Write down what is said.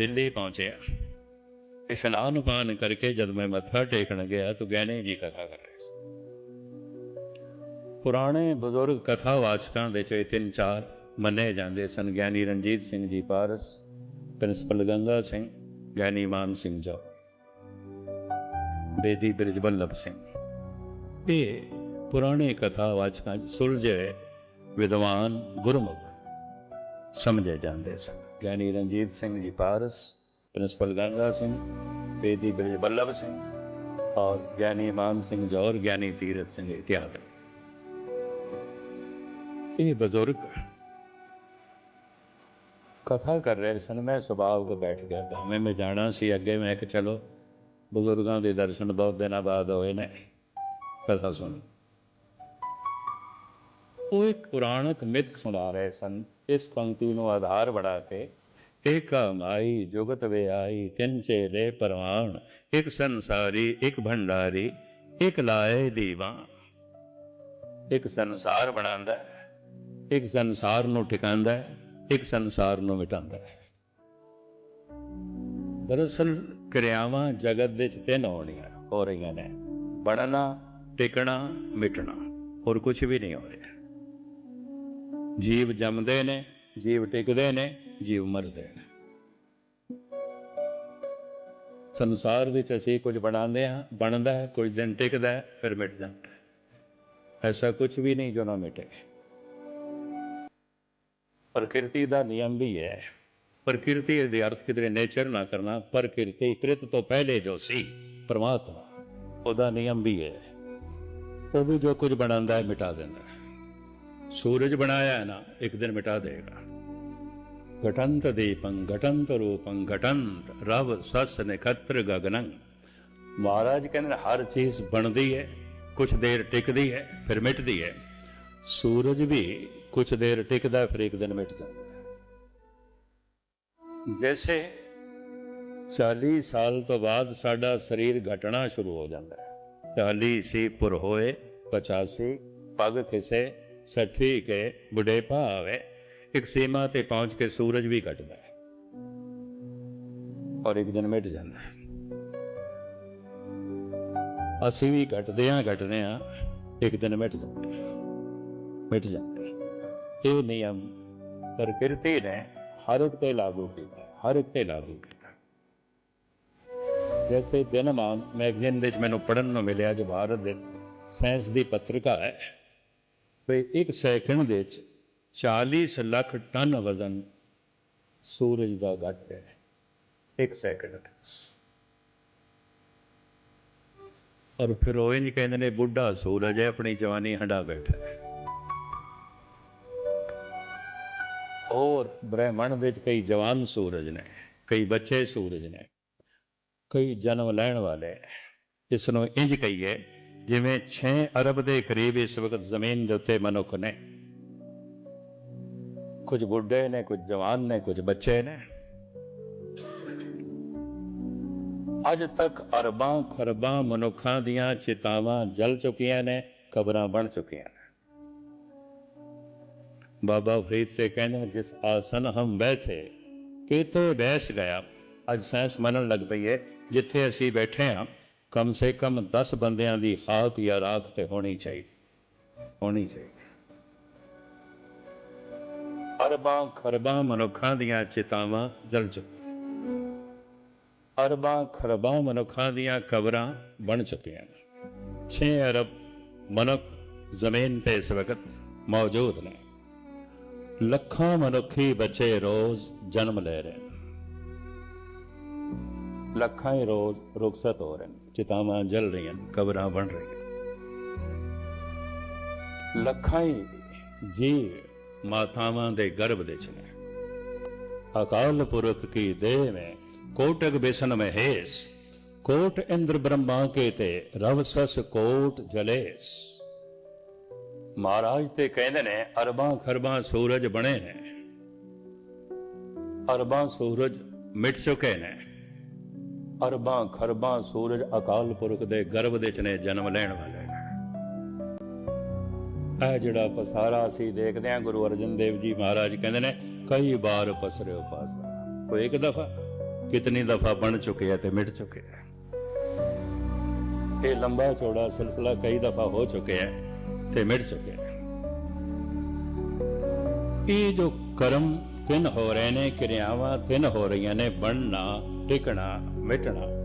ਦਿੱਲੀ ਪਹੁੰਚਿਆ। ਇਸ਼ਨਾਨ ਪਾਨ ਕਰਕੇ ਜਦ ਮੈਂ ਮੱਥਾ ਟੇਕਣ ਗਿਆ ਤਾਂ ਗਿਆਨੀ ਜੀ ਕਥਾ ਕਰ ਰਹੇ ਸੀ। ਪੁਰਾਣੇ ਬਜ਼ੁਰਗ ਕਥਾਵਾਚਕਾਂ ਦੇ ਚੋਂ ਇਹ ਤਿੰਨ ਚਾਰ ਮੰਨੇ ਜਾਂਦੇ ਸਨ। ਗਿਆਨੀ ਰਣਜੀਤ ਸਿੰਘ ਜੀ ਪਾਰਸ, ਪ੍ਰਿੰਸੀਪਲ ਗੰਗਾ ਸਿੰਘ, ਗਿਆਨੀ ਮਾਨ ਸਿੰਘ ਜੋ, ਬੇਦੀ ਬ੍ਰਿਜ ਬੱਲਭ ਸਿੰਘ। ਇਹ ਪੁਰਾਣੇ ਕਥਾਵਾਚਕਾਂ 'ਚ ਸੁਲਝੇ ਵਿਦਵਾਨ ਗੁਰਮੁਖ ਸਮਝੇ ਜਾਂਦੇ ਸਨ। ਗਿਆਨੀ ਰਣਜੀਤ ਸਿੰਘ ਜੀ ਪਾਰਸ, ਪ੍ਰਿੰਸੀਪਲ ਗੰਗਾ ਸਿੰਘ, ਬੇਦੀ ਬ੍ਰਿਜ ਬੱਲਭ ਸਿੰਘ ਔਰ ਗਿਆਨੀ ਮਾਨ ਸਿੰਘ ਜੌਰ ਗਿਆਨੀ ਤੀਰਤ ਸਿੰਘ ਇਤਿਆਦ ਇਹ ਬਜ਼ੁਰਗ ਕਥਾ ਕਰ ਰਹੇ ਸਨ। ਮੈਂ ਸੁਭਾਅ ਕੋ ਬੈਠ ਗਿਆ। ਭਾਵੇਂ ਮੈਂ ਜਾਣਾ ਸੀ, ਅੱਗੇ ਮੈਂ ਕਿ ਚਲੋ, ਬਜ਼ੁਰਗਾਂ ਦੇ ਦਰਸ਼ਨ ਬਹੁਤ ਦਿਨਾਂ ਬਾਅਦ ਹੋਏ ਨੇ। ਕਥਾ ਸੁਣ। ਉਹ ਇੱਕ ਪੁਰਾਣਕ ਮਿੱਥ ਸੁਣਾ ਰਹੇ ਸਨ। ਇਸ ਪੰਕਤੀ ਨੂੰ ਆਧਾਰ ਬਣਾ ਕੇ ਏਕਾ ਮਾਈ ਜੁਗਤ ਵੇ ਆਈ ਤਿੰਨ ਚੇਲੇ ਪਰਵਾਨ ਇੱਕ ਸੰਸਾਰੀ, ਇੱਕ ਭੰਡਾਰੀ, ਇੱਕ ਲਾਏ ਦੀਵਾ ਇੱਕ ਸੰਸਾਰ ਬਣਾਉਂਦਾ ਹੈ, ਇੱਕ ਸੰਸਾਰ ਨੂੰ ਟਿਕਾਉਂਦਾ ਹੈ, ਇੱਕ ਸੰਸਾਰ ਨੂੰ ਮਿਟਾਉਂਦਾ ਹੈ। ਦਰਅਸਲ ਕਿਰਿਆਵਾਂ ਜਗਤ ਵਿੱਚ ਤਿੰਨ ਹੋਣੀਆਂ ਹੋ ਰਹੀਆਂ ਨੇ, ਬਣਨਾ, ਟਿਕਣਾ, ਮਿਟਣਾ, ਹੋਰ ਕੁਝ ਵੀ ਨਹੀਂ ਹੋ ਰਿਹਾ। ਜੀਵ ਜੰਮਦੇ ਨੇ, ਜੀਵ ਟਿਕਦੇ ਨੇ, ਜੀਵ ਮਰਦੇ ਨੇ। ਸੰਸਾਰ ਵਿੱਚ ਅਸੀਂ ਕੁਝ ਬਣਾਉਂਦੇ ਹਾਂ, ਬਣਦਾ ਹੈ, ਕੁਝ ਦਿਨ ਟਿਕਦਾ ਹੈ, ਫਿਰ ਮਿਟ ਜਾਂਦਾ ਹੈ। ਐਸਾ ਕੁਝ ਵੀ ਨਹੀਂ ਜੋ ਨਾ ਮਿਟੇ। ਪ੍ਰਕਿਰਤੀ ਦਾ ਨਿਯਮ ਵੀ ਹੈ। ਪ੍ਰਕਿਰਤੀ ਦੇ ਅਰਥ ਕਿਤੇ ਨੇਚਰ ਨਾ ਕਰਨਾ, ਪ੍ਰਕਿਰਤੀ ਕ੍ਰਿਤ ਤੋਂ ਪਹਿਲੇ ਜੋ ਸੀ, ਪਰਮਾਤਮਾ, ਉਹਦਾ ਨਿਯਮ ਵੀ ਹੈ। ਉਹ ਵੀ ਜੋ ਕੁਝ ਬਣਾਉਂਦਾ ਹੈ, ਮਿਟਾ ਦਿੰਦਾ ਹੈ। ਸੂਰਜ ਬਣਾਇਆ ਹੈ ਨਾ, ਇੱਕ ਦਿਨ ਮਿਟਾ ਦੇਗਾ। ਘਟੰਤ ਦੀਪੰ, ਘਟੰਤ ਰੂਪੰ, ਘਟੰਤ ਰਵ ਸਸ ਨਖਤਰ ਗਗਨੰ। ਮਹਾਰਾਜ ਕਹਿੰਦੇ ਹਰ ਚੀਜ਼ ਬਣਦੀ ਹੈ ਕੁਝ ਦੇਰ ਟਿਕਦੀ ਹੈ, ਫਿਰ ਮਿਟਦੀ ਹੈ। ਸੂਰਜ ਵੀ ਕੁਝ ਦੇਰ ਟਿਕਦਾ, ਫਿਰ ਇੱਕ ਦਿਨ ਮਿਟ ਜਾਂਦਾ ਹੈ। ਜੈਸੇ 40 ਸਾਲ ਤੋਂ ਬਾਅਦ ਸਾਡਾ ਸਰੀਰ ਘਟਣਾ ਸ਼ੁਰੂ ਹੋ ਜਾਂਦਾ ਹੈ। 40 ਸੀ ਪੁਰ ਹੋਏ 85 ਪਗ ਖਿਸੇ 60 ਕੇ ਬੁਢੇਪਾ ਆਵੇ ਇੱਕ ਸੀਮਾ ਤੇ ਪਹੁੰਚ ਕੇ ਸੂਰਜ ਵੀ ਘਟਦਾ ਹੈ। ਔਰ ਇੱਕ ਦਿਨ ਮਿਟ ਜਾਂਦਾ ਹੈ। ਅਸੀਂ ਵੀ ਘਟਦੇ ਹਾਂ ਘਟਦੇ ਹਾਂ ਇੱਕ ਦਿਨ ਮਿਟ ਜਾਂਦਾ ਮਿਟ ਜਾਂਦਾ ਇਹ ਨਿਯਮ ਪ੍ਰਕਿਰਤੀ ਨੇ ਹਰ ਇੱਕ ਤੇ ਲਾਗੂ ਕੀਤਾ ਹਰ ਇੱਕ ਤੇ ਲਾਗੂ ਕੀਤਾ ਹੈ। ਜੈਸੇ ਦਿਨਮਾਨ ਮੈਗਜ਼ੀਨ ਵਿੱਚ ਮੈਨੂੰ ਪੜਨ ਨੂੰ ਮਿਲਿਆ, ਜੋ ਭਾਰਤ ਦੇ ਸਾਇੰਸ ਦੀ ਪੱਤਰਿਕਾ ਹੈ ਵੀ ਇੱਕ ਸੈਕਿੰਡ ਦੇ ਵਿੱਚ 40 ਲੱਖ ਟਨ ਵਜ਼ਨ ਸੂਰਜ ਦਾ ਘਟ ਹੈ। ਇੱਕ ਸੈਕਿੰਡ। ਔਰ ਫਿਰ ਉਹ ਨਹੀਂ ਕਹਿੰਦੇ ਨੇ, ਬੁੱਢਾ ਸੂਰਜ ਹੈ, ਆਪਣੀ ਜਵਾਨੀ ਹੰਡਾ ਬੈਠਾ ਹੈ। ਔਰ ਬ੍ਰਹਿਮੰਡ ਵਿੱਚ ਕਈ ਜਵਾਨ ਸੂਰਜ ਨੇ, ਕਈ ਬੱਚੇ ਸੂਰਜ ਨੇ, ਕਈ ਜਨਮ ਲੈਣ ਵਾਲੇ ਇਸ ਨੂੰ ਇੰਜ ਕਹੀਏ ਜਿਵੇਂ 6 ਅਰਬ ਦੇ ਕਰੀਬ ਇਸ ਵਕਤ ਜ਼ਮੀਨ ਦੇ ਉੱਤੇ ਮਨੁੱਖ ਨੇ ਕੁਝ ਬੁੱਢੇ ਨੇ ਕੁਝ ਜਵਾਨ ਨੇ ਕੁਝ ਬੱਚੇ ਨੇ ਅੱਜ ਤੱਕ ਅਰਬਾਂ ਖਰਬਾਂ ਮਨੁੱਖਾਂ ਦੀਆਂ ਚਿਤਾਵਾਂ ਜਲ ਚੁੱਕੀਆਂ ਨੇ ਕਬਰਾਂ ਬਣ ਚੁੱਕੀਆਂ ਨੇ ਬਾਬਾ ਫਰੀਦ ਤੇ ਕਹਿੰਦੇ ਨੇ, ਜਿਸ ਆਸਨ ਹਮ ਬੈਠੇ ਕਿਤੇ ਬੈਠ ਗਿਆ ਅੱਜ ਸਾਇੰਸ ਮੰਨਣ ਲੱਗ ਪਈ ਹੈ ਜਿੱਥੇ ਅਸੀਂ ਬੈਠੇ ਹਾਂ ਕਮ ਸੇ ਕਮ 10 ਬੰਦਿਆਂ ਦੀ ਹਾਕ ਜਾਂ ਰਾਖ ਤੇ ਹੋਣੀ ਚਾਹੀਦੀ ਹੋਣੀ ਚਾਹੀਦੀ। ਅਰਬਾਂ ਖਰਬਾਂ ਮਨੁੱਖਾਂ ਦੀਆਂ ਚਿਤਾਵਾਂ ਜਲ ਚੁੱਕੀਆਂ ਅਰਬਾਂ ਖਰਬਾਂ ਮਨੁੱਖਾਂ ਦੀਆਂ ਕਬਰਾਂ ਬਣ ਚੁੱਕੀਆਂ ਨੇ। 6 ਅਰਬ ਮਨੁੱਖ ਜ਼ਮੀਨ ਤੇ ਇਸ ਵਕਤ ਮੌਜੂਦ ਨੇ। ਲੱਖਾਂ ਮਨੁੱਖੀ ਬੱਚੇ ਰੋਜ਼ ਜਨਮ ਲੈ ਰਹੇ ਨੇ। ਲੱਖਾਂ ਹੀ ਰੋਜ਼ ਰੁਖਸਤ ਹੋ ਰਹੇ ਨੇ। ਚਿਤਾਵਾਂ ਜਲ ਰਹੀਆਂ, ਕਬਰਾਂ ਬਣ ਰਹੀਆਂ। ਲੱਖਾਂ ਜੀ ਮਾਤਾਵਾਂ ਦੇ ਗਰਭ ਦੇ ਚ ਨੇ। ਅਕਾਲ ਪੁਰਖ ਕੀ ਦੇਹ ਮੈਂ ਕੋਟਕ ਬੇਸਨ ਮਹੇਸ਼, ਕੋਟ ਇੰਦਰ ਬ੍ਰਹਮਾ ਕੇ ਤੇ ਰਵ ਸਸ ਕੋਟ ਜਲੇਸ। ਮਹਾਰਾਜ ਤੇ ਕਹਿੰਦੇ ਨੇ, ਅਰਬਾਂ ਖਰਬਾਂ ਸੂਰਜ ਬਣੇ ਨੇ। ਅਰਬਾਂ ਸੂਰਜ ਮਿਟ ਚੁਕੇ ਨੇ। ਅਰਬਾਂ ਖਰਬਾਂ ਸੂਰਜ ਅਕਾਲ ਪੁਰਖ ਦੇ ਗਰਭ ਦੇ ਚ ਨੇ ਜਨਮ ਲੈਣ ਵਾਲੇ ਨੇ। ਇਹ ਜਿਹੜਾ ਪਸਾਰਾ ਅਸੀਂ ਦੇਖਦੇ ਹਾਂ, ਗੁਰੂ ਅਰਜਨ ਦੇਵ ਜੀ ਮਹਾਰਾਜ ਕਹਿੰਦੇ ਨੇ, ਕਈ ਵਾਰ ਪਸਰਿਓ ਪਾਸਾ। ਕੋਈ ਇੱਕ ਦਫਾ, ਕਿਤਨੀ ਦਫਾ ਬਣ ਚੁੱਕੇ ਚੁੱਕਿਆ ਤੇ ਮਿਟ ਚੁੱਕੇ ਚੁੱਕਿਆ ਇਹ ਲੰਬਾ ਚੌੜਾ ਸਿਲਸਿਲਾ ਕਈ ਦਫਾ ਹੋ ਚੁੱਕਿਆ ਤੇ ਮਿਟ ਚੁੱਕੇ ਚੁੱਕਿਆ ਇਹ ਜੋ ਕਰਮ ਤਿੰਨ ਹੋ ਰਹੇ ਨੇ ਕਿਰਿਆਵਾਂ ਤਿੰਨ ਹੋ ਰਹੀਆਂ ਨੇ ਬਣਨਾ ਟਿਕਣਾ ਮਿਟਣਾ।